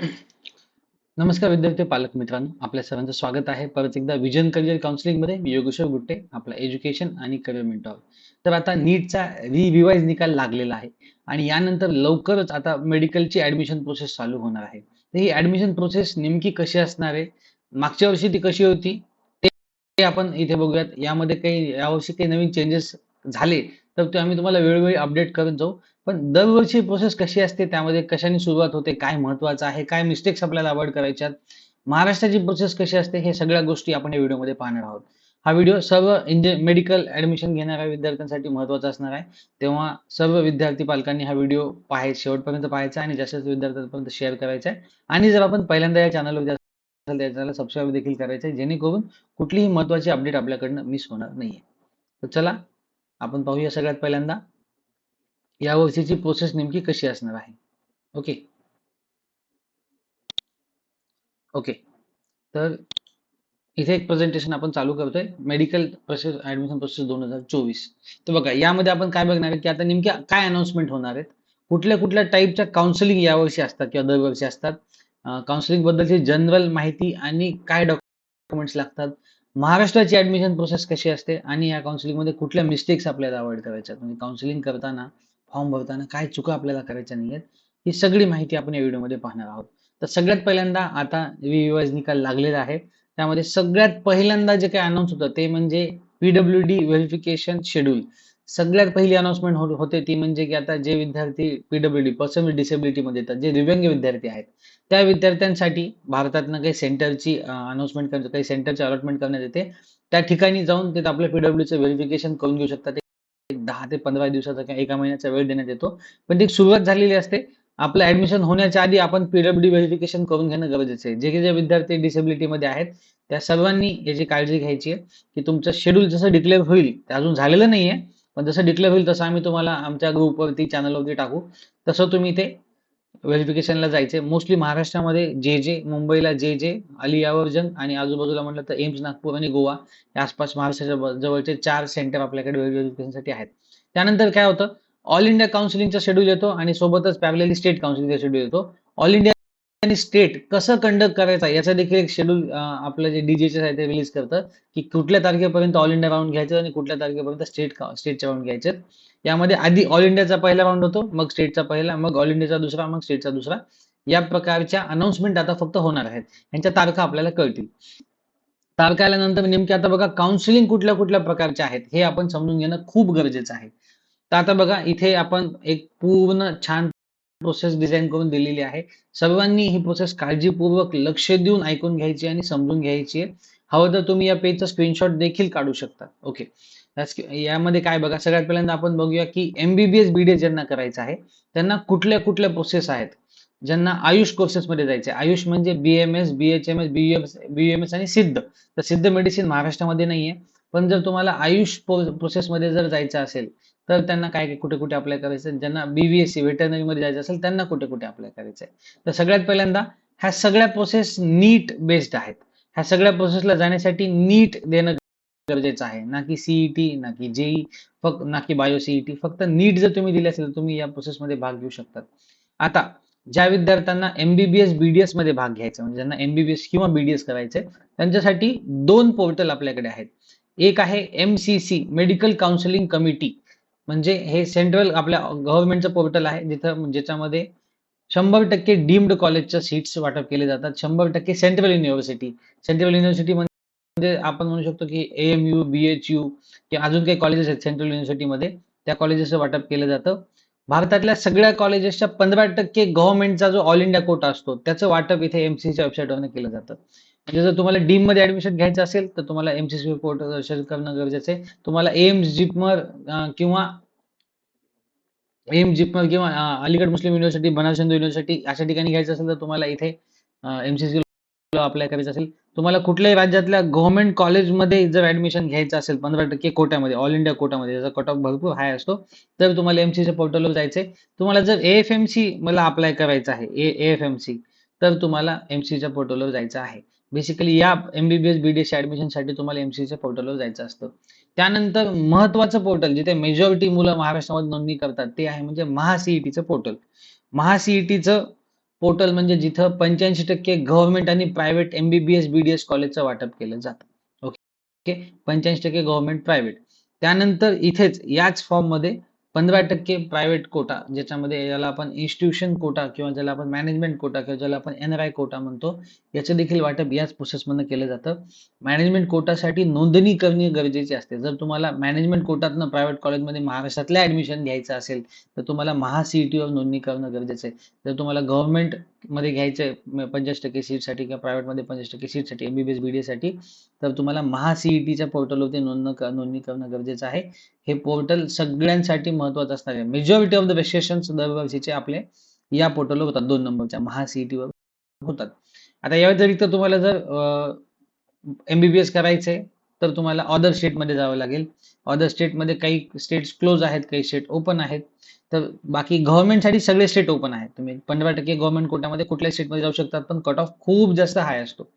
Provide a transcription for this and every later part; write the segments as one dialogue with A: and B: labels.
A: नमस्कार विद्यार्थी पालक मित्रांनो आपल्या सर्वांचं स्वागत आहे. परत एकदा विजन करिअर काउन्सिलिंगमध्ये मी योगेश्वर गुट्टे आपला एज्युकेशन आणि करिअर मेंटॉर तर आता नीटचा रिविवाइज निकाल लागलेला आहे. आणि यानंतर लवकरच आता मेडिकलची ऍडमिशन प्रोसेस चालू होणार आहे. तर ही ऍडमिशन प्रोसेस नेमकी कशी असणार आहे? मागच्या वर्षी ती कशी होती? ते आपण इथे बघूयात. यामध्ये काही यावर्षी काही नवीन चेंजेस झाले तर ते आम्ही तुम्हाला वेळोवेळी अपडेट करत जाऊ. पण दरवर्षी प्रोसेस कशी असते त्यामध्ये कशाने सुरुवात होते काय महत्वाचं आहे काय मिस्टेक्स आपल्याला अवॉइड करायच्यात महाराष्ट्राची प्रोसेस कशी असते हे सगळ्या गोष्टी आपण या व्हिडिओमध्ये पाहणार आहोत. हा व्हिडिओ सर्व इंजि मेडिकल ऍडमिशन घेणाऱ्या विद्यार्थ्यांसाठी महत्त्वाचा असणार आहे. तेव्हा सर्व विद्यार्थी पालकांनी हा व्हिडिओ पाहायचा शेवटपर्यंत पाहायचा आणि जास्त विद्यार्थ्यांपर्यंत शेअर करायचा आहे. आणि जर आपण पहिल्यांदा या चॅनलवर असेल त्या चॅनलला सबस्क्राईब देखील करायचं आहे जेणेकरून कुठलीही महत्वाची अपडेट आपल्याकडनं मिस होणार नाहीये. तर चला आपण पाहूया सगळ्यात पहिल्यांदा. या वर्षीची प्रोसेस नेमकी कशी असणार आहे? ओके ओके तर इथे एक प्रेझेंटेशन आपण चालू करतोय. मेडिकल प्रोसेस ऍडमिशन प्रोसेस दोन हजार चोवीस. तर बघा यामध्ये आपण काय बघणार आहे की आता नेमक्या काय अनाउन्समेंट होणार आहेत? कुठल्या कुठल्या टाईपच्या काउन्सिलिंग यावर्षी असतात किंवा दरवर्षी असतात? काउन्सिलिंग बद्दलची जनरल माहिती आणि काय डॉक्युमेंट्स लागतात? महाराष्ट्राची ऍडमिशन प्रोसेस कशी असते? आणि या काउन्सिलिंगमध्ये कुठल्या मिस्टेक्स आपल्याला अवॉइड करायच्या म्हणजे काउन्सिलिंग करताना फॉर्म भरताना काय चुका आपल्याला करायच्या नाहीयेत ही सगळी माहिती आपण या व्हिडिओमध्ये पाहणार आहोत. तर सगळ्यात पहिल्यांदा आता रिवाइज निकाल लागलेला आहे. त्यामध्ये सगळ्यात पहिल्यांदा जे काही अनाऊन्स होतं ते म्हणजे पीडब्ल्यू डी व्हेरिफिकेशन शेड्यूल सगळ्यात पहिली अनाउन्समेंट हो-, होते ती म्हणजे की आता जे विद्यार्थी P W D person with डिसेबिलिटीमध्ये येतात जे दिव्यांग विद्यार्थी आहेत त्या विद्यार्थ्यांसाठी भारतातनं काही सेंटरची अनाउन्समेंट करण्यात काही सेंटरची अलॉटमेंट करण्यात येते. त्या ठिकाणी जाऊन ते आपलं पीडब्ल्यूचं व्हेरिफिकेशन करून घेऊ शकतात एक दहा ते पंधरा दिवसाचा किंवा एका महिन्याचा वेळ देण्यात येतो. पण ती सुरुवात झालेली असते. आपलं ऍडमिशन होण्याच्या आधी आपण पीडब्ल्यू व्हेरिफिकेशन करून घेणं गरजेचं आहे. जे जे विद्यार्थी डिसेबिलिटीमध्ये आहेत त्या सर्वांनी याची काळजी घ्यायची आहे की तुमचं शेड्यूल जसं डिक्लेअर होईल ते अजून झालेलं नाहीये. पण जसं डिक्लेअर होईल तसं आम्ही तुम्हाला आमच्या ग्रुपवरती चॅनलवरती टाकू. तसं तुम्ही ते व्हेरिफिकेशनला जायचे मोस्टली महाराष्ट्रामध्ये जे जे मुंबईला जे जे अलियावर्जन आणि आजूबाजूला म्हटलं तर एम्स नागपूर आणि गोवा या आसपास महाराष्ट्राच्या जवळचे चार सेंटर आपल्याकडे व्हेरिफिकेशनसाठी आहेत. त्यानंतर काय होतं? ऑल इंडिया काउन्सिलिंगचा शेड्यूल येतो आणि सोबतच पॅरलेली स्टेट काउन्सिलिंगचा शेड्यूल येतो. ऑल इंडिया आणि स्टेट कसं कंडक्ट करायचा याचा देखील एक शेड्यूल आपलं जे डीजेचे आहे ते रिलीज करतं की कुठल्या तारखेपर्यंत ऑल इंडिया राऊंड घ्यायचं आणि कुठल्या तारखेपर्यंत स्टेट स्टेटचे राऊंड घ्यायचे यामध्ये आधी ऑल इंडियाचा पहिला राऊंड होतो मग स्टेटचा पहिला मग ऑल इंडियाचा दुसरा मग स्टेटचा दुसरा. या प्रकारच्या अनाउन्समेंट आता फक्त होणार आहेत. यांच्या तारखा आपल्याला कळतील. तारखा आल्यानंतर म्हणजे नेमके आता बघा काउन्सिलिंग कुठल्या कुठल्या प्रकारचे आहेत हे आपण समजून घेणं खूप गरजेचं आहे. तर आता बघा इथे आपण एक पूर्ण छान प्रोसेस डिझाईन करून दिलेली आहे. सर्वांनी ही प्रोसेस काळजीपूर्वक लक्ष देऊन ऐकून घ्यायची आणि समजून घ्यायची आहे. हवं तर तुम्ही या पेजचा स्क्रीनशॉट देखील काढू शकता. ओके यामध्ये काय बघा सगळ्यात पहिल्यांदा आपण बघूया की एमबीबीएस बीडीए ज्यांना करायचं आहे त्यांना कुठल्या कुठल्या प्रोसेस आहेत? ज्यांना आयुष कोर्सेस मध्ये जायचे आयुष म्हणजे बीएमएस बी एम एस आणि सिद्ध. तर सिद्ध मेडिसिन महाराष्ट्रामध्ये नाहीये. पण जर तुम्हाला आयुष प्रोसेसमध्ये जर जायचं असेल तर त्यांना काय कुठे कुठे अप्लाय करायचं ज्यांना बीबीएससी व्हेटरनरी मध्ये जायचं असेल त्यांना कुठे कुठे अप्लाय करायचंय? तर सगळ्यात पहिल्यांदा ह्या सगळ्या प्रोसेस नीट बेस्ड आहेत. ह्या सगळ्या प्रोसेसला जाण्यासाठी नीट देणं गरजेचं आहे. ना की सीईटी ना की जेई फक्त ना की बायो सीईटी फक्त नीट जर तुम्ही दिले असेल तर तुम्ही या प्रोसेसमध्ये भाग घेऊ शकतात. आता ज्या विद्यार्थ्यांना एमबीबीएस बीडीएसमध्ये भाग घ्यायचा म्हणजे ज्यांना एमबीबीएस किंवा बीडीएस करायचंय त्यांच्यासाठी दोन पोर्टल आपल्याकडे आहेत. एक आहे एमसीसी मेडिकल काउन्सिलिंग कमिटी म्हणजे हे सेंट्रल आपल्या गव्हर्नमेंटचं पोर्टल आहे जिथं ज्याच्यामध्ये शंभर टक्के डीम्ड कॉलेजच्या सीट्स वाटप केले जातात. शंभर टक्के सेंट्रल युनिव्हर्सिटी सेंट्रल युनिव्हर्सिटी म्हणजे आपण म्हणू शकतो की M U B H U किंवा अजून काही कॉलेजेस आहेत सेंट्रल युनिव्हर्सिटीमध्ये त्या कॉलेजेसचं वाटप केलं जातं. भारतातल्या सगळ्या कॉलेजेसच्या पंधरा टक्के गव्हर्नमेंटचा जो ऑल इंडिया कोटा असतो त्याचं वाटप इथे एमसीसीच्या वेबसाईटवरनं केलं जातं. म्हणजे जर तुम्हाला डीममध्ये ऍडमिशन घ्यायचं असेल तर तुम्हाला एमसीसी पोर्टल करणं गरजेचं आहे. तुम्हाला एम्स जिपमर किंवा एम जिपमर किंवा Aligarh Muslim university Banaras Hindu university अशा ठिकाणी घ्यायचं असेल तर तुम्हाला इथे एमसीसी अप्लाय करायचं असेल. तुम्हाला कुठल्याही राज्यातल्या गव्हर्नमेंट कॉलेजमध्ये जर ऍडमिशन घ्यायचं असेल पंधरा टक्के कोट्यामध्ये ऑल इंडिया कोटामध्ये त्याचा कट ऑफ भरपूर हाय असतो तर तुम्हाला एमसीच्या पोर्टलवर जायचंय. तुम्हाला जर एएफएमसी मला अप्लाय करायचं आहे ए एफ तर तुम्हाला एमसीच्या पोर्टलवर जायचं आहे. बेसिकली या एमबीबीएस बीडीएस ऍडमिशनसाठी तुम्हाला एमसीच्या पोर्टलवर जायचं असतं. त्यानंतर महत्वाचं पोर्टल जिथे मेजॉरिटी मुलं महाराष्ट्रामध्ये नोंदणी करतात ते आहे म्हणजे महासीईटीचं पोर्टल महासीईटीचं पोर्टल म्हणजे जिथं पंच्याऐंशी टक्के गव्हर्नमेंट आणि प्रायव्हेट एमबीबीएस बीडीएस कॉलेजचं वाटप केलं जातं. ओके पंच्याऐंशी टक्के गव्हर्नमेंट प्रायव्हेट त्यानंतर इथेच याच फॉर्ममध्ये पंधरा टक्के प्रायव्हेट कोटा ज्याच्यामध्ये याला आपण इन्स्टिट्यूशन कोटा किंवा ज्याला आपण मॅनेजमेंट कोटा किंवा ज्याला आपण एन आर आय कोटा म्हणतो याचं देखील वाटप याच प्रोसेसमधनं केलं जातं. मॅनेजमेंट कोटासाठी नोंदणी करणे गरजेचे असते. जर तुम्हाला मॅनेजमेंट कोटातनं प्रायव्हेट कॉलेजमध्ये महाराष्ट्रातल्या ऍडमिशन घ्यायचं असेल तर तुम्हाला महा महासीईटीवर नोंदणी करणं गरजेचं आहे. जर तुम्हाला गव्हर्नमेंटमध्ये घ्यायचं आहे पंचवीस टक्के सीटसाठी किंवा प्रायव्हेटमध्ये पंचवीस टक्के सीटसाठी एमबीबीएस डी साठी तर तुम्हाला महासीईटीच्या पोर्टलवरती नोंदणी नोंदणी करणं गरजेचं आहे. हे पोर्टल सगळ्यांसाठी महत्वाचं असणार आहे. मेजॉरिटी ऑफ द रजिस्ट्रेशन दरवर्षीचे आपले या पोर्टलवर होतात. दोन नंबरच्या महासीईटीवर होतात. आता या व्यतिरिक्त तुम्हाला जर एमबीबीएस आहे तर तुम्हाला अदर स्टेटमध्ये जावं लागेल. अदर स्टेटमध्ये काही स्टेट्स क्लोज आहेत काही स्टेट ओपन आहेत. तर बाकी गव्हर्नमेंटसाठी सगळे स्टेट ओपन आहेत. तुम्ही पंधरा टक्के गव्हर्नमेंट कोट्यामध्ये कुठल्या स्टेटमध्ये जाऊ शकतात पण कट ऑफ खूप जास्त हाय असतो.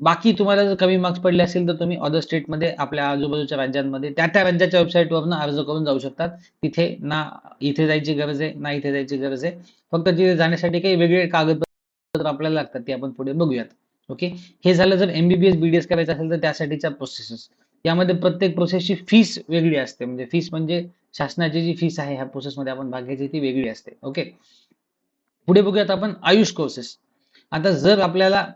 A: बाकी तुम्हाला जर कमी मार्क्स पडले असेल तर तुम्ही अदर स्टेटमध्ये आपल्या आजूबाजूच्या राज्यांमध्ये त्या त्या राज्याच्या वेबसाईटवरनं अर्ज करून जाऊ शकतात. तिथे ना इथे जायची गरज आहे ना इथे जायची गरज आहे. फक्त तिथे जाण्यासाठी काही वेगळे कागदपत्र आपल्याला लागतात ते आपण पुढे बघूयात. ओके हे झालं जर एमबीबीएस बीडीएस करायचं असेल तर त्यासाठीच्या प्रोसेसेस यामध्ये प्रत्येक प्रोसेसची फीस वेगळी असते. म्हणजे फीस म्हणजे शासनाची जी फीस आहे ह्या प्रोसेसमध्ये आपण भाग घ्यायची ती वेगळी असते. ओके पुढे बघूयात आपण आयुष कोर्सेस आता जर आपल्याला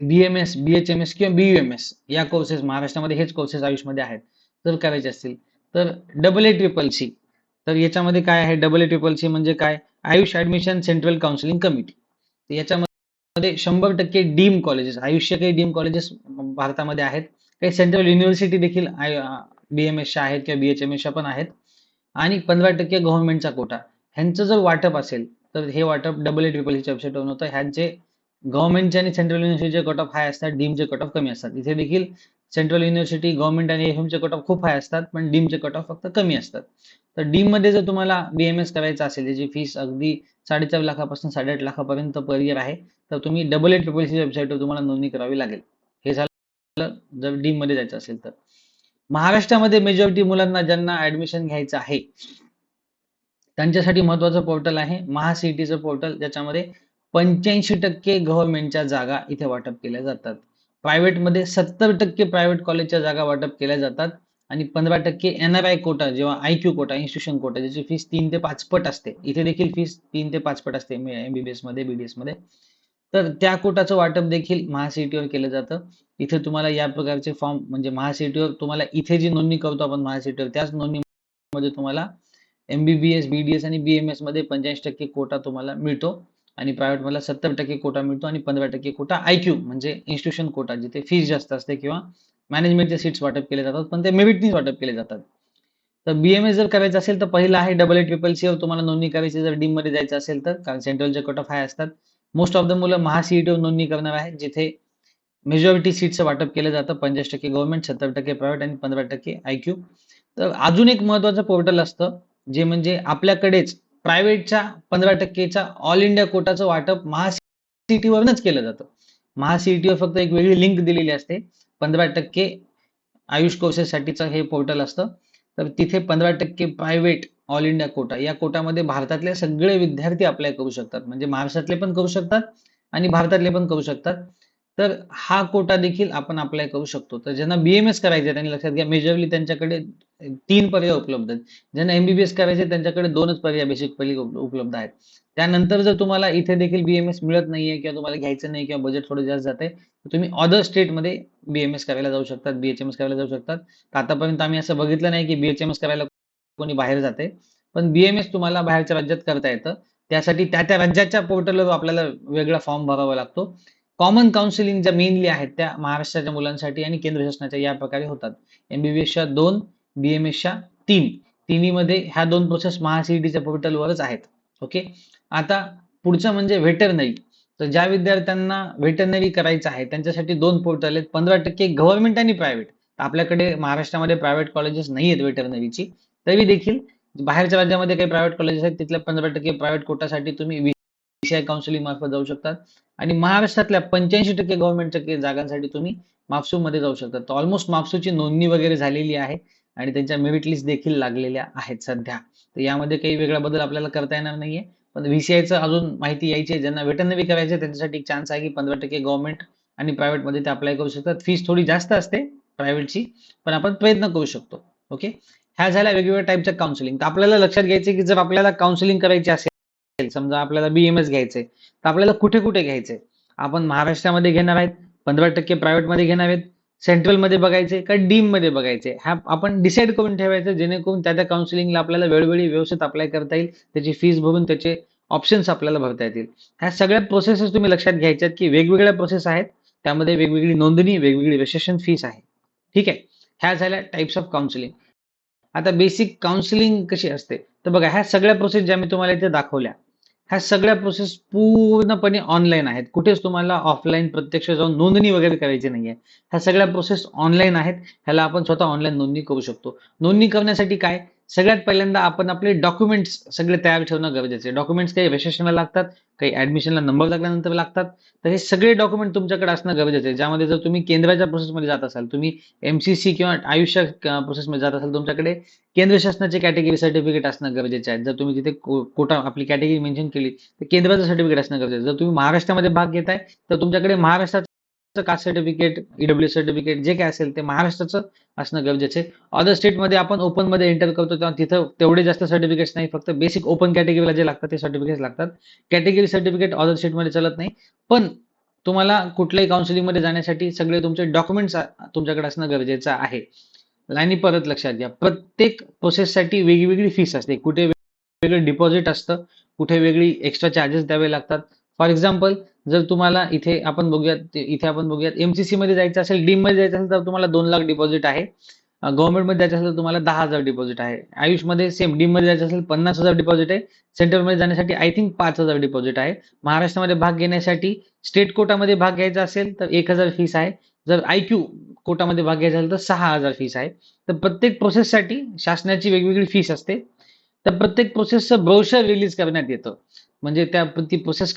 A: बीएमएस बीएचएमएस किंवा बीयूएमएस या कोर्सेस महाराष्ट्रामध्ये हेच कोर्सेस आयुषमध्ये आहेत. जर करायचे असतील तर डबल ए ट्रिपल सी तर याच्यामध्ये काय आहे? डबल ए ट्रिपल सी म्हणजे काय? AYUSH admission central counselling committee याच्यामध्ये शंभर टक्के डीम कॉलेजेस आयुष्य काही डीम कॉलेजेस भारतामध्ये आहेत. काही सेंट्रल युनिव्हर्सिटी देखील बीएमएसच्या आहेत किंवा बीएचएमएसच्या पण आहेत. आणि पंधरा टक्के गव्हर्नमेंटचा कोटा ह्यांचं जर वाटप असेल तर हे वाटप डबल ए ट्रिपल सीच्या वेबसाईटवरून होतं. ह्यांचे गव्हर्नमेंटचे आणि सेंट्रल युनिव्हर्सिटीचे कट ऑफ हाय असतात डीमचे कट ऑफ कमी असतात. इथे देखील सेंट्रल युनिव्हर्सिटी गव्हर्नमेंट आणि एफएमचे कट ऑफ खूप हाय असतात पण डीमचे कट ऑफ फक्त कमी असतात. तर डीममध्ये जर तुम्हाला बीएमएस करायचं असेल त्याची फीस अगदी साडेचार लाखापासून साडेआठ लाखापर्यंत पर इयर आहे तर तुम्ही डबल एट ट्रिपल सी वेबसाईटवर तुम्हाला नोंदणी करावी लागेल. हे झालं जर डीममध्ये जायचं असेल तर. महाराष्ट्रामध्ये मेजॉरिटी मुलांना ज्यांना ऍडमिशन घ्यायचं आहे त्यांच्यासाठी महत्वाचं पोर्टल आहे महासीईटीचं पोर्टल ज्याच्यामध्ये पंच्याऐंशी टक्के गव्हर्नमेंटच्या जागा इथे वाटप केल्या जातात. प्रायव्हेटमध्ये सत्तर टक्के प्रायव्हेट कॉलेजच्या जागा वाटप केल्या जातात. आणि पंधरा टक्के एनआरआय कोटा जेव्हा I Q quota institution quota ज्याची फीस तीन ते पाचपट असते. इथे देखील फीस तीन ते पाचपट असते एमबीबीएसमध्ये बीडीएसमध्ये. तर त्या कोटाचं वाटप देखील महासीईटीवर केलं जातं. इथे तुम्हाला या प्रकारचे फॉर्म म्हणजे महासीईटीवर तुम्हाला इथे जी नोंदणी करतो आपण महासीईटीवर त्याच नोंदणीमध्ये तुम्हाला एमबीबीएस बीडीएस आणि बीएमएसमध्ये पंच्याऐंशी टक्के कोटा तुम्हाला मिळतो. आणि प्रायव्हेट मला सत्तर टक्के कोटा मिळतो आणि पंधरा टक्के कोटा आयक्यू म्हणजे इन्स्टिट्यूशन कोटा जिथे फीस जास्त असते किंवा मॅनेजमेंटचे सीट्स वाटप केले जातात पण ते मेरिटनीच वाटप केले जातात. तर बीएमए जर करायचं असेल तर पहिला आहे डबल ए ट्रिपल सीवर तुम्हाला नोंदणी करायची जर डीममध्ये जायचं असेल तर कारण सेंट्रलचे कट ऑफ हाय असतात. मोस्ट ऑफ द मुलं महासीईटीवर नोंदणी करणार आहे जिथे मेजॉरिटी सीटचं वाटप केलं जातं पंचवीस टक्के गव्हर्नमेंट सत्तर टक्के प्रायव्हेट आणि पंधरा टक्के आयक्यू तर अजून एक महत्वाचं पोर्टल असतं जे म्हणजे आपल्याकडेच प्रायव्हेटच्या पंधरा टक्केच्या ऑल इंडिया कोटाचं वाटप महासीईटीवरच केलं जातं. महासीईटीवर फक्त एक वेगळी लिंक दिलेली असते. पंधरा टक्के आयुष कोर्सेससाठीचं हे पोर्टल असतं. तर तिथे पंधरा टक्के प्रायव्हेट ऑल इंडिया कोटा या कोटामध्ये भारतातले सगळे विद्यार्थी अप्लाय करू शकतात. म्हणजे महाराष्ट्रातले पण करू शकतात आणि भारतातले पण करू शकतात. तर हा कोटा देखील आपण अप्लाय करू शकतो. तर ज्यांना बीएमएस करायचे त्यांनी लक्षात घ्या मेजरली त्यांच्याकडे तीन पर्याय उपलब्ध आहेत. ज्यांना एमबीबीएस करायचे त्यांच्याकडे दोनच पर्याय बेसिक पहिली उपलब्ध आहेत. त्यानंतर जर तुम्हाला इथे देखील बीएमएस मिळत नाहीये किंवा तुम्हाला घ्यायचं नाही किंवा बजेट थोडं जास्त जाते तर तुम्ही अदर स्टेटमध्ये बीएमएस करायला जाऊ शकतात बीएचएमएस करायला जाऊ शकतात. तर आतापर्यंत आम्ही असं बघितलं नाही की बीएचएमएस करायला कोणी बाहेर जाते पण बीएमएस तुम्हाला बाहेरच्या राज्यात करता येतं. त्यासाठी त्या त्या राज्याच्या पोर्टलवर आपल्याला वेगळा फॉर्म भरावा लागतो. कॉमन काउन्सिलिंग ज्या मेनली आहेत त्या महाराष्ट्राच्या मुलांसाठी आणि केंद्र शासनाच्या या प्रकारे होतात. एमबीबीएसच्या दोन बीएमएसच्या तीन. तिन्हीमध्ये ह्या दोन प्रोसेस महासीईटीच्या पोर्टलवरच आहेत. ओके आता पुढचं म्हणजे व्हेटरनरी तर ज्या विद्यार्थ्यांना व्हेटरनरी करायचं आहे त्यांच्यासाठी दोन पोर्टल आहेत. पंधरा टक्के गव्हर्नमेंट आणि प्रायव्हेट आपल्याकडे महाराष्ट्रामध्ये प्रायव्हेट कॉलेजेस नाही आहेत व्हेटरनरीची तरी देखील बाहेरच्या राज्यामध्ये काही प्रायव्हेट कॉलेजेस आहेत तिथल्या पंधरा टक्के प्रायव्हेट कोटासाठी तुम्ही विषय काउन्सिलिंग मार्फत जाऊ शकतात. आणि महाराष्ट्रातल्या पंच्याऐंशी टक्के गव्हर्नमेंटच्या टक्के जागांसाठी तुम्ही मापसू मध्ये जाऊ शकता. तर ऑलमोस्ट मापसूची नोंदणी वगैरे झालेली आहे आणि त्यांच्या मेरिट लिस्ट देखील लागलेल्या आहेत सध्या. तर यामध्ये काही वेगळा बदल आपल्याला करता येणार नाहीये. पण व्हीसीआयचं अजून माहिती यायची आहे. ज्यांना वेटनरी करायचे आहे त्यांच्यासाठी एक चान्स आहे की पंधरा टक्के गव्हर्नमेंट आणि प्रायव्हेटमध्ये ते अप्लाय करू शकतात. फीस थोडी जास्त असते प्रायव्हेटची पण आपण प्रयत्न करू शकतो. ओके ह्या झाल्या वेगवेगळ्या टाईपच्या काउन्सिलिंग तर आपल्याला लक्षात घ्यायचं की जर आपल्याला काउन्सिलिंग करायची असेल समजा आपल्याला बीएमएस घ्यायचंय तर आपल्याला कुठे कुठे घ्यायचंय? आपण महाराष्ट्रामध्ये घेणार आहेत पंधरा टक्के प्रायव्हेटमध्ये घेणार आहेत सेंट्रलमध्ये बघायचे का डीममध्ये बघायचे हा आपण डिसाईड करून ठेवायचं जेणेकरून त्या त्या काउन्सिलिंगला आपल्याला वेळोवेळी व्यवस्थित अप्लाय करता येईल त्याची फीस भरून त्याचे ऑप्शन्स आपल्याला भरता येतील. ह्या सगळ्या प्रोसेसेस तुम्ही लक्षात घ्यायच्यात की वेगवेगळ्या प्रोसेस आहेत त्यामध्ये वेगवेगळी नोंदणी वेगवेगळी रजिस्ट्रेशन फीस आहे. ठीक आहे? ह्या झाल्या टाइप्स ऑफ काउन्सिलिंग आता बेसिक काउन्सिलिंग कशी असते? तर बघा ह्या सगळ्या प्रोसेस ज्या मी तुम्हाला इथे दाखवल्या ह्या सगळ्या प्रोसेस पूर्णपणे ऑनलाईन आहेत. कुठेच तुम्हाला ऑफलाईन प्रत्यक्ष जाऊन नोंदणी वगैरे करायची नाहीये. ह्या सगळ्या प्रोसेस ऑनलाईन आहेत. ह्याला आपण स्वतः ऑनलाईन नोंदणी करू शकतो. नोंदणी करण्यासाठी काय? सगळ्यात पहिल्यांदा आपण आपले डॉक्युमेंट्स सगळे तयार ठेवणं गरजेचं आहे. डॉक्युमेंट्स काही रजिस्ट्रेशनला लागतात काही ऍडमिशनला नंबर लागल्यानंतर लागतात. तर हे सगळे डॉक्युमेंट तुमच्याकडे असणं गरजेचं आहे. ज्यामध्ये जर तुम्ही केंद्राच्या प्रोसेसमध्ये जात असाल तुम्ही एम सी सी किंवा आयुष्य प्रोसेसमध्ये जात असाल तुमच्याकडे केंद्र शासनाचे कॅटेगरी सर्टिफिकेट असणं गरजेचे आहे. जर तुम्ही तिथे कोटा आपली कॅटेगरी मेन्शन केली तर केंद्राचं सर्टिफिकेट असणं गरजेचं जर तुम्ही महाराष्ट्रामध्ये भाग घेताय तर तुमच्याकडे महाराष्ट्राचं कास्ट सर्टिफिकेट ईडब्ल्यू सर्टिफिकेट जे काय असेल ते महाराष्ट्राचं असणं गरजेचं आहे. अदर स्टेटमध्ये आपण ओपनमध्ये एंटर करतो तेव्हा तिथं तेवढे जास्त सर्टिफिकेट्स नाही फक्त बेसिक ओपन कॅटेगरीला जे लागतात ते सर्टिफिकेट्स लागतात. कॅटेगरी सर्टिफिकेट अदर स्टेटमध्ये चालत नाही. पण तुम्हाला कुठल्याही काउन्सिलिंगमध्ये जाण्यासाठी सगळे तुमचे डॉक्युमेंट्स तुमच्याकडे असणं गरजेचं आहे. आणि परत लक्षात घ्या. प्रत्येक प्रोसेससाठी वेगवेगळी फीस असते. कुठे वेगळं डिपॉझिट असतं कुठे वेगळी एक्स्ट्रा चार्जेस द्यावे लागतात. फॉर एक्झाम्पल जर तुम्हाला इथे आपण बघूयात इथे आपण बघूयात एमसीसी मध्ये जायचं असेल डीममध्ये जायचं असेल तर तुम्हाला दोन लाख डिपॉझिट आहे. गव्हर्नमेंटमध्ये जायचं असेल तर तुम्हाला दहा हजार डिपॉझिट आहे. आयुषमध्ये सेम डीममध्ये जायचं असेल पन्नास हजार डिपॉझिट आहे. सेंट्रलमध्ये जाण्यासाठी आय थिंक पाच हजार डिपॉझिट आहे. महाराष्ट्रामध्ये भाग घेण्यासाठी स्टेट कोटामध्ये भाग घ्यायचा असेल तर एक हजार फीस आहे. जर आयक्यू कोटामध्ये भाग घ्यायचा असेल तर सहा हजार फीस आहे. तर प्रत्येक प्रोसेससाठी शासनाची वेगवेगळी फीस असते. तर प्रत्येक प्रोसेसचं ब्रोशर रिलीज करण्यात येतं. म्हणजे त्या ती प्रोसेस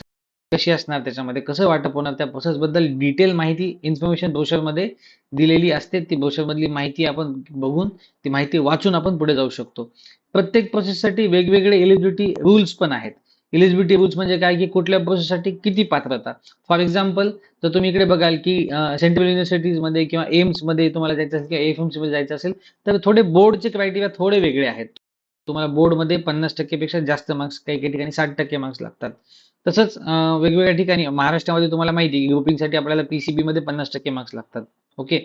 A: कशी असणार त्याच्यामध्ये? कसं वाटप होणार? त्या प्रोसेस बद्दल डिटेल माहिती इन्फॉर्मेशन ब्रोशरमध्ये दिलेली असते. ती ब्रोशरमधली माहिती आपण बघून ती माहिती वाचून आपण पुढे जाऊ शकतो. प्रत्येक प्रोसेससाठी वेगवेगळे एलिजिबिलिटी रूल्स पण आहेत. एलिजिबिलिटी रूल्स म्हणजे काय? की कुठल्या प्रोसेससाठी किती पात्रता? फॉर एक्झाम्पल जर तुम्ही इकडे बघाल की सेंट्रल युनिव्हर्सिटीजमध्ये किंवा एम्समध्ये तुम्हाला जायचं असेल किंवा एफएमसी मध्ये जायचं असेल तर थोडे बोर्डचे क्रायटेरिया थोडे वेगळे आहेत. तुम्हाला बोर्डमध्ये पन्नास टक्केपेक्षा जास्त मार्क्स काही काही ठिकाणी साठ टक्के मार्क्स लागतात. तसंच वेगवेगळ्या ठिकाणी महाराष्ट्रामध्ये तुम्हाला माहिती आहे ग्रुपिंगसाठी आपल्याला पीसीबी मध्ये पन्नास टक्के मार्क्स लागतात ओके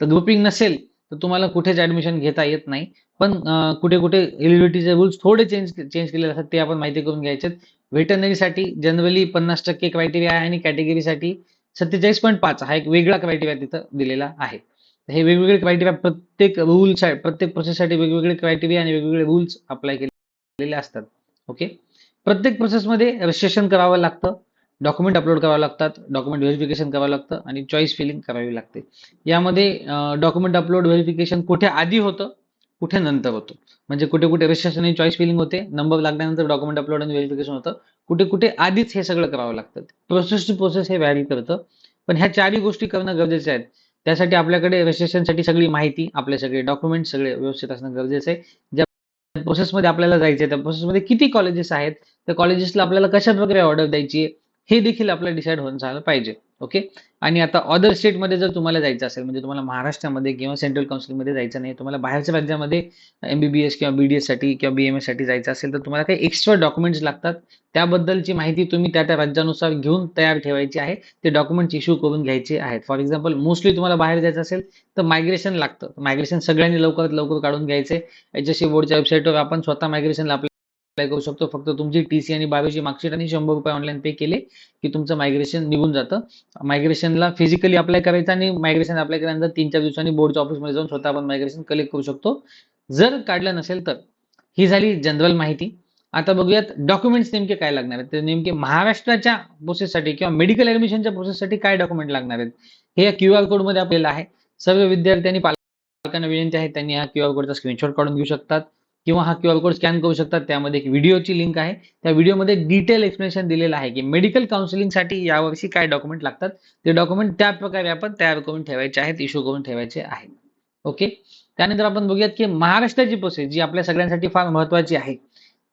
A: तर ग्रुपिंग नसेल तर तुम्हाला कुठेच ऍडमिशन घेता येत नाही. पण कुठे कुठे एलिबिलिटीचे रूल्स थोडे चेंज चेंज केलेले असतात ते आपण माहिती करून घ्यायचे व्हेटनरीसाठी जनरली पन्नास टक्के क्रायटेरिया आहे आणि कॅटेगरीसाठी सत्तेचाळीस पॉईंट पाच हा एक वेगळा क्रायटेरिया तिथं दिलेला आहे. हे वेगवेगळे क्रायटेरिया प्रत्येक रूल्स प्रत्येक प्रोसेससाठी वेगवेगळे क्रायटेरिया आणि वेगवेगळे रूल्स अप्लाय केलेले असतात ओके प्रत्येक प्रोसेसमध्ये रजिस्ट्रेशन करावं लागतं डॉक्युमेंट अपलोड करावं लागतात डॉक्युमेंट व्हेरिफिकेशन करावं लागतं आणि चॉईस फिलिंग करावी लागते. यामध्ये डॉक्युमेंट अपलोड व्हेरिफिकेशन कुठे आधी होतं कुठे नंतर होतं? म्हणजे कुठे कुठे रजिस्ट्रेशन आणि चॉईस फिलिंग होते नंबर लागल्यानंतर डॉक्युमेंट अपलोड आणि व्हेरिफिकेशन होतं कुठे कुठे आधीच हे सगळं करावं लागतं. प्रोसेस टू प्रोसेस हे व्हॅरी करतं पण ह्या चारही गोष्टी करणं गरजेचे आहेत त्यासाठी आपल्याकडे रजिस्ट्रेशनसाठी सगळी माहिती आपले सगळे डॉक्युमेंट सगळे व्यवस्थित असणं गरजेचं आहे. ज्या प्रोसेसमध्ये आपल्याला जायचं आहे त्या प्रोसेसमध्ये किती कॉलेजेस आहेत? त्या कॉलेजेसला आपल्याला कशा प्रकारे ऑर्डर द्यायची हे देखील आपल्याला डिसाईड होऊन झालं पाहिजे. ओके? आणि आता अदर स्टेटमध्ये जर तुम्हाला जायचं असेल म्हणजे तुम्हाला महाराष्ट्रामध्ये किंवा सेंट्रल काउन्सिलमध्ये जायचं नाही तुम्हाला बाहेरच्या राज्यामध्ये एमबीबीएस किंवा बीडीएससाठी किंवा बीएमएस जायचं असेल तर तुम्हाला काही एक्स्ट्रा डॉक्युमेंट्स लागतात. त्याबद्दलची माहिती तुम्ही त्या त्या राज्यानुसार घेऊन तयार ठेवायची आहे. ते डॉक्युमेंट्स इश्यू करून घ्यायचे आहेत. फॉर एक्झाम्पल मोस्टली तुम्हाला बाहेर जायचं असेल तर मायग्रेशन लागतं. मायग्रेशन सगळ्यांनी लवकरात लवकर काढून घ्यायचे. एचएससी बोर्डच्या वेबसाईटवर आपण स्वतः मायग्रेशनला आपल्या करू शकतो. फक्त तुमची टीसी आणि बावीसची मार्कशीट आणि शंभर रुपये ऑनलाईन पे केले की तुमचं मायग्रेशन निघून जातं. मायग्रेशनला फिजिकली अप्लाय करायचं आणि मायग्रेशन अप्लाय केल्यानंतर तीन चार दिवसांनी बोर्डच्या ऑफिसमध्ये जाऊन स्वतः आपण मायग्रेशन कलेक्ट करू शकतो. जर काढलं नसेल तर. ही झाली जनरल माहिती. आता बघूयात डॉक्युमेंट्स नेमके काय लागणार आहेत. तर नेमके महाराष्ट्राच्या प्रोसेससाठी किंवा मेडिकल ऍडमिशनच्या प्रोसेससाठी काय डॉक्युमेंट लागणार आहेत? हे या क्यू आर कोडमध्ये आपल्याला आहे. सर्व विद्यार्थ्यांनी पालकांना विनंती आहे त्यांनी हा क्यू आर कोडचा स्क्रीनशॉट काढून घेऊ शकतात. किंवा हा क्यू आर कोड स्कॅन करू शकतात त्यामध्ये एक व्हिडिओची लिंक आहे. त्या व्हिडिओमध्ये डिटेल एक्सप्लेनेशन दिलेलं आहे की मेडिकल काउन्सिलिंगसाठी यावर्षी काय डॉक्युमेंट लागतात. ते डॉक्युमेंट त्या प्रकारे आपण तयार करून ठेवायचे आहेत इश्यू करून ठेवायचे आहेत. ओके? त्यानंतर आपण बघूयात की महाराष्ट्राची प्रोसेस जी आपल्या सगळ्यांसाठी फार महत्वाची आहे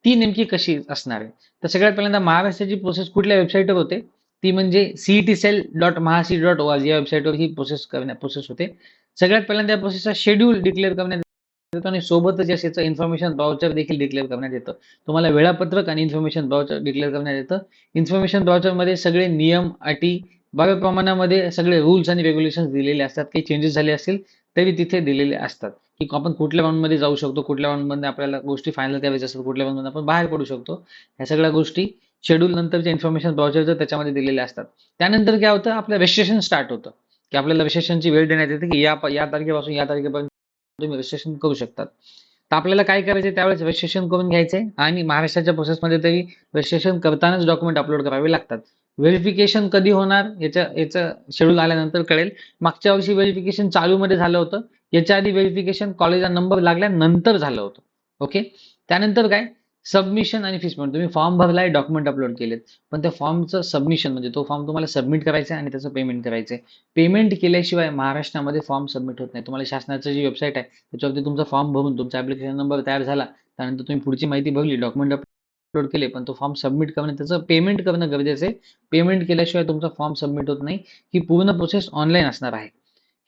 A: ती नेमकी कशी असणार आहे? तर सगळ्यात पहिल्यांदा महाराष्ट्राची प्रोसेस कुठल्या वेबसाईटवर होते? ती म्हणजे सीईटी सेल डॉट महासी डॉट ओ या वेबसाईटवर ही प्रोसेस करण्या प्रोसेस होते. सगळ्यात पहिल्यांदा या प्रोसेसचा शेड्यूल डिक्लेअर करण्यात आणि सोबतच या शेचं इन्फॉर्मेशन ब्राउचर देखील डिक्लेअर करण्यात येतं. तुम्हाला वेळापत्रक आणि इन्फॉर्मेशन ब्राउचर डिक्लेअर करण्यात येतं. इन्फॉर्मेशन ब्राउचरमध्ये सगळे नियम अटी बऱ्या प्रमाणामध्ये सगळे रूल्स आणि रेग्युलेशन दिलेले असतात. काही चेंजेस झाले असतील तरी तिथे दिलेले असतात. की आपण कुठल्या मध्ये जाऊ शकतो कुठल्या राऊंडमध्ये आपल्याला गोष्टी फायनल करायच्या असतात कुठल्या राऊंडमध्ये आपण बाहेर पडू शकतो. ह्या सगळ्या गोष्टी शेड्यूल नंतरच्या इन्फॉर्मेशन ब्राउचर त्याच्यामध्ये दिलेल्या असतात. त्यानंतर काय होतं आपलं रजिस्ट्रेशन स्टार्ट होतं. की आपल्याला रजिस्ट्रेशनची वेळ देण्यात येते की या या तारखेपासून या तारखेपर्यंत तुम्ही रजिस्ट्रेशन करू शकतात. तर आपल्याला काय करायचं त्यावेळेस रजिस्ट्रेशन करून घ्यायचे आणि महाराष्ट्राच्या प्रोसेसमध्ये तरी रजिस्ट्रेशन करतानाच डॉक्युमेंट अपलोड करावे लागतात. व्हेरिफिकेशन कधी होणार याच्या याचं शेड्यूल आल्यानंतर कळेल. मागच्या वर्षी व्हेरिफिकेशन चालूमध्ये झालं होतं. याच्या आधी व्हेरिफिकेशन कॉलेजला नंबर लागल्यानंतर झालं होतं. ओके त्यानंतर काय? सबमिशन आणि फीस तुम्ही फॉर्म भरलाय डॉक्युमेंट अपलोड केलेत. पण त्या फॉर्मचं सबमिशन म्हणजे तो फॉर्म तुम्हाला सबमिट करायचा आहे आणि त्याचं पेमेंट करायचं आहे पेमेंट केल्याशिवाय महाराष्ट्रामध्ये फॉर्म सबमिट होत नाही. तुम्हाला शासनाचं जी वेबसाईट आहे त्याच्यावरती तुमचा फॉर्म भरून तुमचा ऍप्लिकेशन नंबर तयार झाला त्यानंतर तुम्ही पुढची माहिती भरली डॉक्युमेंट अपलोड केले पण तो फॉर्म सबमिट करणं त्याचं पेमेंट करणं गरजेचं आहे. पेमेंट केल्याशिवाय तुमचा फॉर्म सबमिट होत नाही. ही पूर्ण प्रोसेस ऑनलाईन असणार आहे.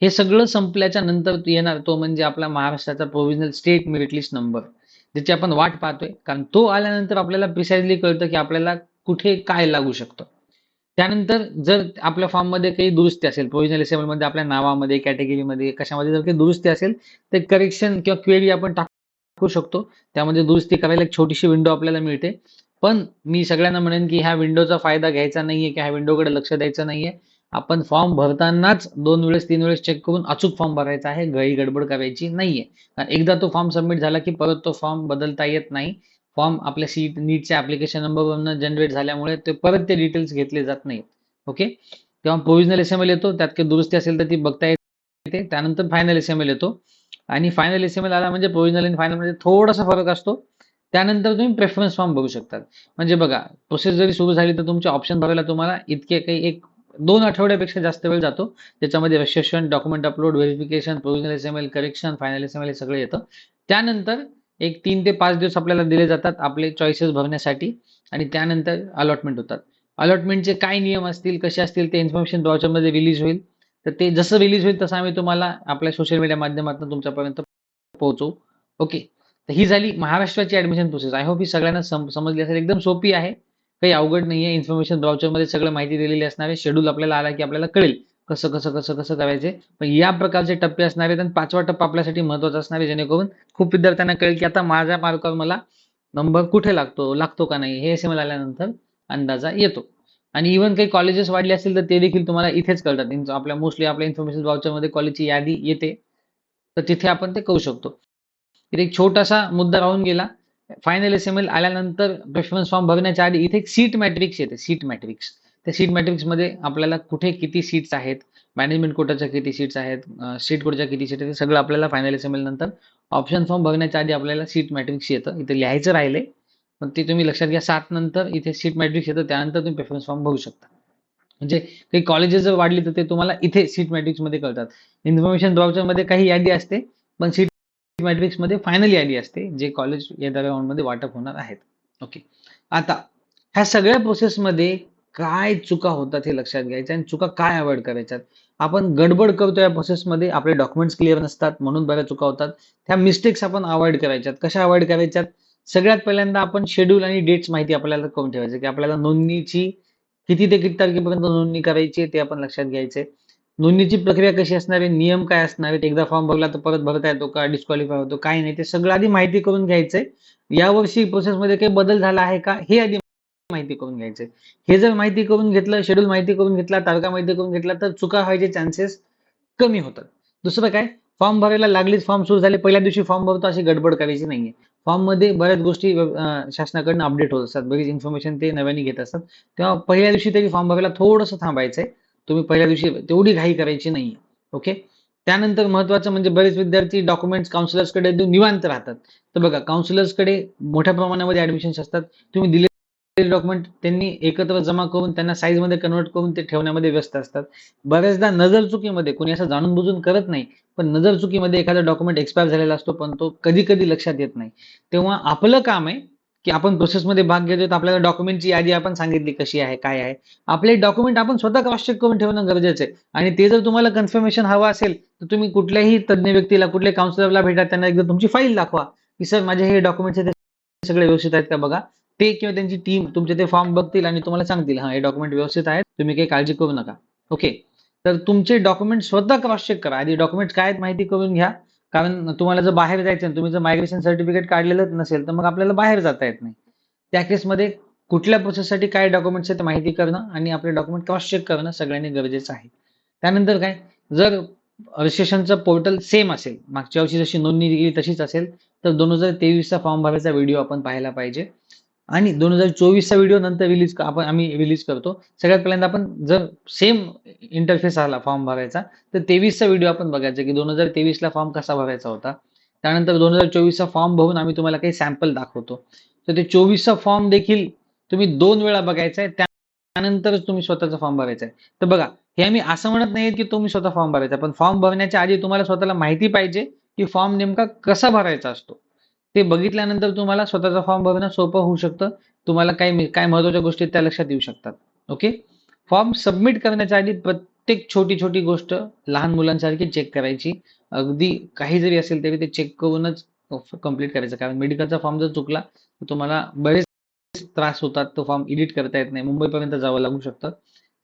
A: हे सगळं संपल्याच्या नंतर येणार तो म्हणजे आपला महाराष्ट्राचा provisional state merit list number ज्याची आपण वाट पाहतोय. कारण तो आल्यानंतर आपल्याला प्रिसाइजली कळतं की आपल्याला कुठे काय लागू शकतं. त्यानंतर जर आपल्या फॉर्ममध्ये काही दुरुस्ती असेल प्रोव्हिजनलमध्ये आपल्या नावामध्ये कॅटेगरीमध्ये कशामध्ये जर काही दुरुस्ती असेल तर करेक्शन किंवा क्वेरी आपण टाकू शकतो. त्यामध्ये दुरुस्ती करायला एक छोटीशी विंडो आपल्याला मिळते. पण मी सगळ्यांना म्हणेन की ह्या विंडोचा फायदा घ्यायचा नाहीये की ह्या विंडोकडे लक्ष द्यायचं नाहीये. आपण फॉर्म भरतानाच दोन वेळेस तीन वेळेस चेक करून अचूक फॉर्म भरायचा आहे. गळी गडबड करायची नाहीये. एकदा तो फॉर्म सबमिट झाला की परत तो फॉर्म बदलता येत नाही. फॉर्म आपल्या सीट नीटच्या ऍप्लिकेशन नंबरवरनं जनरेट झाल्यामुळे ते परत ते डिटेल्स घेतले जात नाहीत. ओके तेव्हा प्रोव्हिजनल एस एम एल येतो. त्यात काही दुरुस्ती असेल तर ती बघता येते. त्यानंतर फायनल एस एम एल येतो. आणि फायनल एस एम एल आला म्हणजे प्रोव्हिजनल आणि फायनलमध्ये थोडासा फरक असतो. त्यानंतर तुम्ही प्रेफरन्स फॉर्म बघू शकतात. म्हणजे बघा प्रोसेस जरी सुरू झाली तर तुमचे ऑप्शन भरायला तुम्हाला इतके काही एक दोन आठवड्यापेक्षा जास्त वेळ जातो. त्याच्यामध्ये registration document upload verification provisional S M L correction final S M L हे सगळं येतं. त्यानंतर एक तीन ते पाच दिवस आपल्याला दिले जातात आपले चॉईसेस भरण्यासाठी आणि त्यानंतर अलॉटमेंट होतात. अलॉटमेंटचे काय नियम असतील कसे असतील ते इन्फॉर्मेशन ब्राउचरमध्ये रिलीज होईल. तर ते जसं रिलीज होईल तसं आम्ही तुम्हाला आपल्या सोशल मीडिया माध्यमातून तुमच्यापर्यंत पोहोचवू. ओके तर ही झाली महाराष्ट्राची ऍडमिशन प्रोसेस आय होप ही सगळ्यांना समजली असेल. एकदम सोपी आहे. काही अवघड नाहीये. इन्फॉर्मेशन ब्राउचरमध्ये सगळं माहिती दिलेली असणार आहे शेड्यूल आपल्याला आला की आपल्याला कळेल कसं कसं कसं कसं करायचे. पण या प्रकारचे टप्पे असणार आहेत आणि पाचवा टप्पा आपल्यासाठी महत्त्वाचा असणार आहे जेणेकरून खूप विद्यार्थ्यांना कळेल की आता माझ्या मार्कावर मला नंबर कुठे लागतो लागतो का नाही हे एस एम एल आल्यानंतर अंदाजा येतो. आणि इव्हन काही कॉलेजेस वाढले असतील तर ते देखील तुम्हाला इथेच कळतात. आपल्या मोस्टली आपल्या इन्फॉर्मेशन ब्राउचरमध्ये कॉलेजची यादी येते. तर तिथे आपण ते करू शकतो. तिथे एक छोटासा मुद्दा राहून गेला. फायनल एसएमएल एल आल्यानंतर प्रेफरन्स फॉर्म भरण्याच्या आधी इथे एक सीट मॅट्रिक्स येते सीट मॅट्रिक्स त्या सीट मॅट्रिक्समध्ये आपल्याला कुठे किती सीट्स आहेत मॅनेजमेंट कोटाच्या किती सीट्स आहेत सीट कोटच्या किती सीट आहेत सगळं आपल्याला फायनल एस एल नंतर ऑप्शन फॉर्म भरण्याच्या आधी आपल्याला सीट मॅट्रिक्स येतं. इथे लिहायचं राहिले पण ते तुम्ही लक्षात घ्या सात नंतर इथे सीट मॅट्रिक्स येतं त्यानंतर तुम्ही प्रेफरन्स फॉर्म भरू शकता. म्हणजे काही कॉलेजेस जर वाढली तर ते तुम्हाला इथे सीट मॅट्रिक्समध्ये कळतात. इन्फॉर्मेशन ब्राउचरमध्ये काही यादी असते पण सीट मॅट्रिक्समध्ये आली असते जे कॉलेज या मध्ये वाटप होणार आहेत. ओके आता ह्या सगळ्या प्रोसेसमध्ये काय चुका होतात हे लक्षात घ्यायचं आणि चुका काय अवॉइड करायच्यात? आपण गडबड करतो या प्रोसेसमध्ये आपले डॉक्युमेंट्स क्लिअर नसतात म्हणून बऱ्याच चुका होतात. त्या मिस्टेक्स आपण अवॉइड करायच्यात. कशा अवॉइड करायच्यात? सगळ्यात पहिल्यांदा आपण शेड्यूल आणि डेट्स माहिती आपल्याला करून ठेवायचं की आपल्याला नोंदणीची किती ते किती तारखेपर्यंत नोंदणी करायची ते आपण लक्षात घ्यायचे नोंदणीची प्रक्रिया कशी असणार आहे? नियम काय असणार आहेत? एकदा फॉर्म भरला तर परत भरता येतो का? डिस्क्वालिफाय होतो? काय नाही? ते सगळं आधी माहिती करून घ्यायचंय. यावर्षी प्रोसेसमध्ये काही बदल झाला आहे का? हे आधी माहिती करून घ्यायचंय. हे जर माहिती करून घेतलं शेड्यूल माहिती करून घेतला तारखा माहिती करून घेतला तर चुका व्हायचे चान्सेस कमी होतात. दुसरं काय? फॉर्म भरायला लागलीच फॉर्म सुरू झाले पहिल्या दिवशी फॉर्म भरतो अशी गडबड करायची नाहीये. फॉर्ममध्ये बऱ्याच गोष्टी शासनाकडून अपडेट होत असतात. बरीच इन्फॉर्मेशन ते नव्याने घेत असतात. तेव्हा पहिल्या दिवशी तरी फॉर्म भरायला थोडंसं थांबायचंय. तुम्ही पहिल्या दिवशी तेवढी घाई करायची नाहीये ओके त्यानंतर महत्वाचं म्हणजे बरेच विद्यार्थी डॉक्युमेंट्स काउन्सिलर्सकडे देऊन निवांत राहतात. तर बघा काउन्सिलर्सकडे मोठ्या प्रमाणामध्ये ऍडमिशन्स असतात. तुम्ही दिले डॉक्युमेंट त्यांनी एकत्र जमा करून त्यांना साईजमध्ये कन्वर्ट करून ते ठेवण्यामध्ये व्यस्त असतात. बऱ्याचदा नजर चुकीमध्ये कोणी असं जाणून बुजून करत नाही पण नजर चुकीमध्ये एखादा डॉक्युमेंट एक्सपायर झालेला असतो पण तो कधी कधी लक्षात येत नाही. तेव्हा आपलं काम आहे की आपण प्रोसेसमध्ये भाग घेतोय तर आपल्याला डॉक्युमेंटची यादी आपण सांगितली कशी आहे काय आहे. आपले डॉक्युमेंट आपण स्वतः क्रॉस चेक करून ठेवणं गरजेचं आहे. आणि ते जर तुम्हाला कन्फर्मेशन हवं असेल तर तुम्ही कुठल्याही तज्ज्ञ व्यक्तीला कुठल्या काउन्सिलरला भेटा त्यांना एकदा तुमची फाईल दाखवा. की सर माझे हे डॉक्युमेंट्स आहेत सगळे व्यवस्थित आहेत का बघा. ते किंवा त्यांची टीम तुमचे ते फॉर्म बघतील आणि तुम्हाला सांगतील हा हे डॉक्युमेंट व्यवस्थित आहेत तुम्ही काही काळजी करू नका. ओके तर तुमचे डॉक्युमेंट स्वतः क्रॉस चेक करा. आधी डॉक्युमेंट काय आहेत माहिती करून घ्या. कारण तुम्हाला जर बाहेर जायचं तुम्ही जर मायग्रेशन सर्टिफिकेट काढलेलंच नसेल तर मग आपल्याला बाहेर जाता येत नाही. त्या केसमध्ये कुठल्या प्रोसेससाठी काय डॉक्युमेंट्स आहेत माहिती करणं आणि आपले डॉक्युमेंट क्रॉस चेक करणं सगळ्यांनी गरजेचं आहे. त्यानंतर काय जर रजिस्ट्रेशनचं पोर्टल सेम असेल मागच्या वर्षी जशी नोंदणी केली तशीच असेल तर दोन हजार तेवीसचा फॉर्म भरायचा व्हिडिओ आपण पाहायला पाहिजे. आणि दोन हजार चोवीसचा व्हिडिओ नंतर रिलीज आपण आम्ही रिलीज करतो. सगळ्यात पहिल्यांदा आपण जर सेम इंटरफेस आला फॉर्म भरायचा तर तेवीसचा व्हिडिओ आपण बघायचा की दोन हजार तेवीसला फॉर्म कसा भरायचा होता. त्यानंतर दोन हजार चोवीसचा फॉर्म भरून आम्ही तुम्हाला काही सॅम्पल दाखवतो. तर ते चोवीसचा फॉर्म देखील तुम्ही दोन वेळा बघायचा आहे. त्यानंतरच तुम्ही स्वतःचा फॉर्म भरायचा आहे. तर बघा हे आम्ही असं म्हणत नाही की तुम्ही स्वतः फॉर्म भरायचा पण फॉर्म भरण्याच्या आधी तुम्हाला स्वतःला माहिती पाहिजे की फॉर्म नेमका कसा भरायचा असतो. ते बघितल्यानंतर तुम्हाला स्वतःचा फॉर्म भरणं सोपं होऊ शकतं. तुम्हाला काय काय महत्त्वाच्या गोष्टी त्या लक्षात येऊ शकतात. ओके फॉर्म सबमिट करण्याच्या आधी प्रत्येक छोटी छोटी गोष्ट लहान मुलांसारखी चेक करायची. अगदी काही जरी असेल तरी ते चेक करूनच कंप्लीट करायचं. कारण मेडिकलचा फॉर्म जर चुकला तर तुम्हाला बरेच त्रास होतात. तो फॉर्म एडिट करता येत नाही. मुंबईपर्यंत जावं लागू शकतं.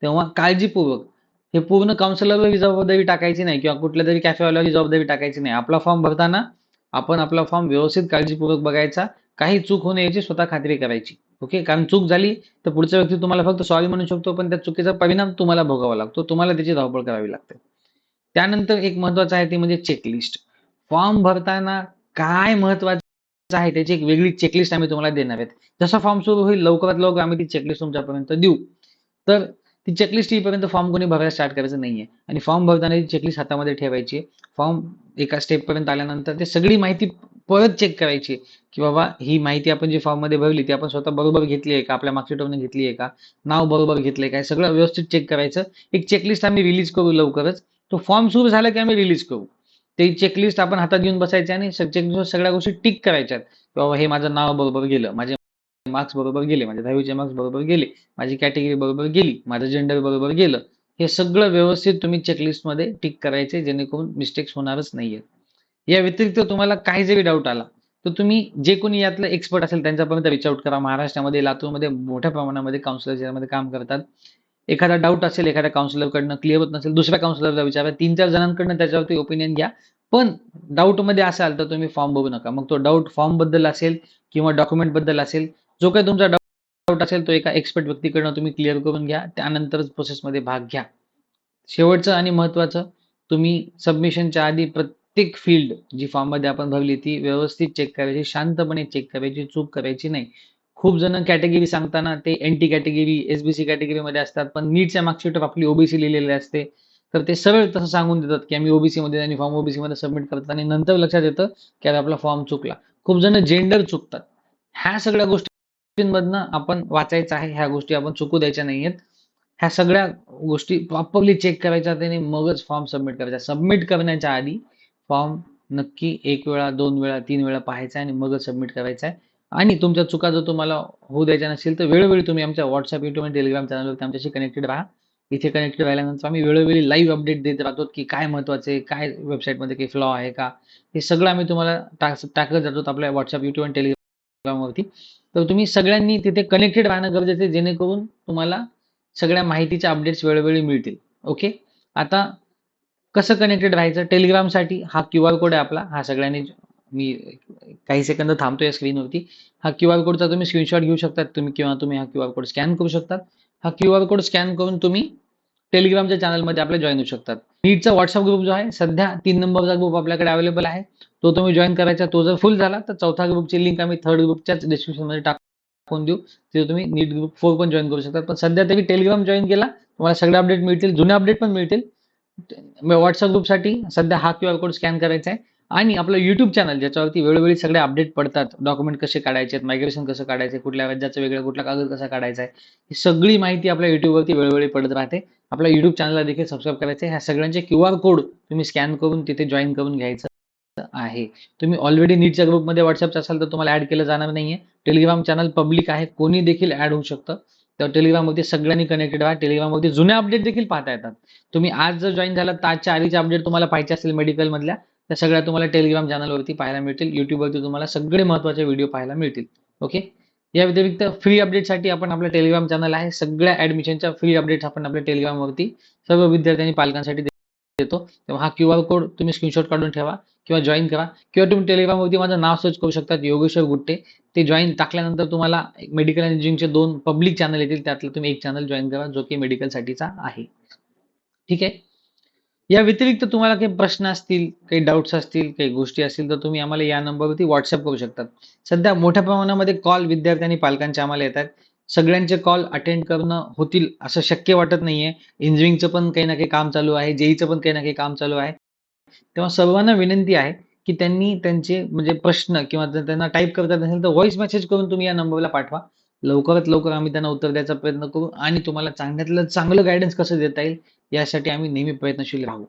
A: तेव्हा काळजीपूर्वक हे पूर्ण काउन्सिलरवर जबाबदारी टाकायची नाही किंवा कुठल्या तरी कॅफेवाल्यावर जबाबदारी टाकायची नाही. आपला फॉर्म भरताना आपण आपला फॉर्म व्यवस्थित काळजीपूर्वक बघायचा. काही चूक होऊ याची स्वतः खात्री करायची. ओके कारण चूक झाली तर पुढचा व्यक्ती तुम्हाला फक्त सॉरी म्हणू शकतो पण त्या चुकीचा परिणाम तुम्हाला भोगावा लागतो. तुम्हाला त्याची धावपळ करावी लागते. त्यानंतर एक महत्वाचं आहे ते म्हणजे चेकलिस्ट फॉर्म भरताना काय महत्वाचं आहे त्याची एक वेगळी चेकलिस्ट आम्ही तुम्हाला देणार आहेत. जसा फॉर्म सुरू होईल लवकरात लवकर आम्ही ती चेकलिस्ट तुमच्यापर्यंत देऊ. तर ती चेकलिस्ट येईपर्यंत फॉर्म कोणी भरायला स्टार्ट करायचं नाहीये. आणि फॉर्म भरताना ती चेकलिस्ट हातामध्ये ठेवायची फॉर्म एका स्टेपपर्यंत आल्यानंतर ते सगळी माहिती परत चेक करायची की बाबा ही माहिती आपण जी फॉर्ममध्ये भरली ती आपण स्वतः बरोबर घेतली आहे का? आपल्या मार्कशीटवरून घेतली आहे का? नाव बरोबर घेतलंय काय सगळं व्यवस्थित चेक करायचं. एक चेकलिस्ट आम्ही रिलीज करू लवकरच. तो फॉर्म सुरू झाला की आम्ही रिलीज करू. ते चेकलिस्ट आपण हातात घेऊन बसायचे आणि चेकलिस्टवर सगळ्या गोष्टी टिक करायच्यात. बाबा हे माझं नाव बरोबर गेलं माझे मार्क्स बरोबर गेले माझे दहावीचे मार्क्स बरोबर गेले माझी कॅटेगरी बरोबर गेली माझं जेंडर बरोबर गेलं. हे सगळं व्यवस्थित तुम्ही चेकलिस्टमध्ये टिक करायचे जेणेकरून मिस्टेक्स होणारच नाहीये. या व्यतिरिक्त तुम्हाला काही जरी डाऊट आला तर तुम्ही जे कोणी यातलं एक्सपर्ट असेल त्यांच्यापर्यंत रिच आउट करा. महाराष्ट्रामध्ये लातूरमध्ये मोठ्या प्रमाणामध्ये काउन्सिलर यामध्ये काम करतात. एखादा डाऊट असेल एखाद्या काउन्सिलरकडनं क्लिअर होत नसेल दुसऱ्या काउन्सिलरला विचारा तीन चार जणांकडनं त्याच्यावरती ओपिनियन घ्या. पण डाऊटमध्ये असाल तर तुम्ही फॉर्म बघू नका. मग तो डाऊट फॉर्मबद्दल असेल किंवा डॉक्युमेंटबद्दल असेल जो काही तुमचा डाऊट असेल तो एका एक्सपर्ट व्यक्तीकडनं तुम्ही क्लिअर करून घ्या. त्यानंतरच प्रोसेसमध्ये भाग घ्या. शेवटचं आणि महत्वाचं तुम्ही सबमिशनच्या आधी प्रत्येक फील्ड जी फॉर्ममध्ये आपण भरली ती व्यवस्थित चेक करायची शांतपणे चेक करायची चूक करायची नाही. खूप जण कॅटेगरी सांगताना ते एन टी कॅटेगरी एसबीसी कॅटेगरीमध्ये असतात पण नीटच्या मार्कशीटवर आपली ओबीसी लिहिलेली असते. तर ते सरळ तसं सांगून देतात की आम्ही ओबीसी मध्ये आणि फॉर्म ओबीसी मध्ये सबमिट करतात आणि नंतर लक्षात येतं की आता आपला फॉर्म चुकला. खूप जण जेंडर चुकतात. ह्या सगळ्या गोष्टी गोष्टींमधनं आपण वाचायचं आहे ह्या गोष्टी आपण चुकू द्यायच्या नाहीयेत. ह्या सगळ्या गोष्टी प्रॉपरली चेक करायच्या आणि मगच फॉर्म सबमिट करायचा. सबमिट करण्याच्या आधी फॉर्म नक्की एक वेळा दोन वेळा तीन वेळा पाहायचा आणि मगच सबमिट करायचा आहे. आणि तुमच्या चुका जर तुम्हाला होऊ द्यायच्या नसेल तर वेळोवेळी तुम्ही आमच्या व्हॉट्सअप युट्यूब आणि टेलिग्राम चॅनलवरती आमच्याशी कनेक्टेड राहा. इथे कनेक्टेड राहिल्यानंतर आम्ही वेळोवेळी लाईव्ह अपडेट देत राहतो की काय महत्त्वाचे काय वेबसाईटमध्ये काही फ्लॉ आहे का? हे सगळं आम्ही तुम्हाला टाक टाकत जातो आपल्या व्हॉट्सअप युट्यूब आणि टेलिग्राम तर तुम्ही सगळ्यांनी तिथे कनेक्टेड राहणं गरजेचं आहे जेणेकरून तुम्हाला सगळ्या माहितीच्या अपडेट्स वेळोवेळी मिळतील. ओके आता कसं कनेक्टेड राहायचं? टेलिग्रामसाठी हा क्यू आर कोड आहे आपला. हा सगळ्यांनी मी काही सेकंद थांबतोय स्क्रीनवरती हा क्यू आर कोडचा तुम्ही स्क्रीनशॉट घेऊ शकतात तुम्ही किंवा तुम्ही हा क्यू आर कोड स्कॅन करू शकतात. हा क्यू आर कोड स्कॅन करून तुम्ही टेलिग्रामच्या चॅनलमध्ये आपल्या जॉईन होऊ शकतात. नीटचा व्हॉट्सअप ग्रुप जो आहे सध्या तीन नंबरचा ग्रुप आपल्याकडे अवेलेबल आहे. तो तुम्ही जॉईन करायचा तो जर फुल झाला तर चौथा ग्रुपची लिंक आम्ही थर्ड ग्रुपच्याच डिस्क्रिप्शनमध्ये टाकून देऊ. तिथे तुम्ही नीट ग्रुप फोर पण जॉईन करू शकता. पण सध्या तरी टेलिग्राम जॉईन केला तुम्हाला सगळे अपडेट मिळतील जुने अपडेट पण मिळतील. व्हॉट्सअप ग्रुपसाठी सध्या हा क्यू आर कोड स्कॅन करायचा आहे. आणि आपलं युट्यूब चॅनल ज्याच्यावरती वेळोवेळी सगळे अपडेट पडतात डॉक्युमेंट कसे काढायचे आहेत मायग्रेशन कसं काढायचं कुठल्या राज्याचं वेगळं कुठला कागद कसा काढायचा आहे ही सगळी माहिती आपल्या युट्यूबवरती वेळोवेळी पडत राहते. आपल्या युट्यूब चॅनलला देखील सबस्क्राईब करायचं ह्या सगळ्यांचे क्यू आर कोड तुम्ही स्कॅन करून तिथे जॉईन करून घ्यायचं आहे. तुम्ही ऑलरेडी नीटच्या ग्रुपमध्ये व्हॉट्सअपचा असाल तर तुम्हाला ऍड केलं जाणार नाहीये. टेलिग्राम चॅनल पब्लिक आहे कोणी देखील ऍड होऊ शकतं. तर टेलिग्रामवरती सगळ्यांनी कनेक्टेड व्हा. टेलिग्रामवरती जुने अपडेट देखील पाहता येतात. तुम्ही आज जर जॉईन झाला तर आजच्या आधीचे अपडेट तुम्हाला पाहिजे असेल मेडिकलमधल्या त्या सगळ्या तुम्हाला टेलिग्राम चॅनलवरती पाहायला मिळतील. युट्यूबवरती तुम्हाला सगळे महत्त्वाचे व्हिडिओ पाहायला मिळतील. ओके या व्यतिरिक्त फ्री अपडेटसाठी आपण आपलं टेलिग्राम चॅनल आहे. सगळ्या ऍडमिशनच्या फ्री अपडेट्स आपण आपल्या टेलिग्रामवरती सर्व विद्यार्थ्यांनी पालकांसाठी देतो. तेव्हा हा क्यू आर कोड तुम्ही स्क्रीनशॉट काढून ठेवा किंवा जॉईन करा. किंवा तुम्ही टेलिग्रामवरती माझं नाव सर्च करू शकता योगेश्वर गुट्टे. ते जॉईन टाकल्यानंतर तुम्हाला मेडिकल इंजिनिअरिंगचे दोन पब्लिक चॅनल येतील. त्यातलं तुम्ही एक चॅनल जॉईन करा जो की मेडिकलसाठीचा आहे. ठीक आहे? या व्यतिरिक्त तुम्हाला काही प्रश्न असतील काही डाऊट्स असतील काही गोष्टी असतील तर तुम्ही आम्हाला या नंबरवरती व्हॉट्सअप करू शकतात. सध्या मोठ्या प्रमाणामध्ये कॉल विद्यार्थी आणि पालकांचे आम्हाला येतात. सगळ्यांचे कॉल अटेंड करणं होतील असं शक्य वाटत नाहीये. इंजिनिअरिंगचं पण काही ना काही काम चालू आहे. जेईचं पण काही ना काही काम चालू आहे. तेव्हा सर्वांना विनंती आहे की त्यांनी त्यांचे म्हणजे प्रश्न किंवा जर त्यांना टाईप करता नसेल तर व्हॉइस मेसेज करून तुम्ही या नंबरला पाठवा. लवकरात लवकर आम्ही त्यांना उत्तर द्यायचा प्रयत्न करू आणि तुम्हाला चांगल्यातलं चांगलं गायडन्स कसं देता येईल यासाठी आम्ही नेहमी प्रयत्नशील राहू.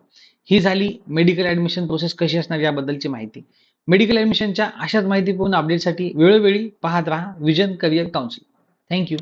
A: ही झाली मेडिकल ऍडमिशन प्रोसेस कशी असणार याबद्दलची माहिती. मेडिकल ऍडमिशनच्या अशाच माहितीपूर्ण अपडेटसाठी वेळोवेळी पाहत राहा विजन करिअर काउन्सिल थँक्यू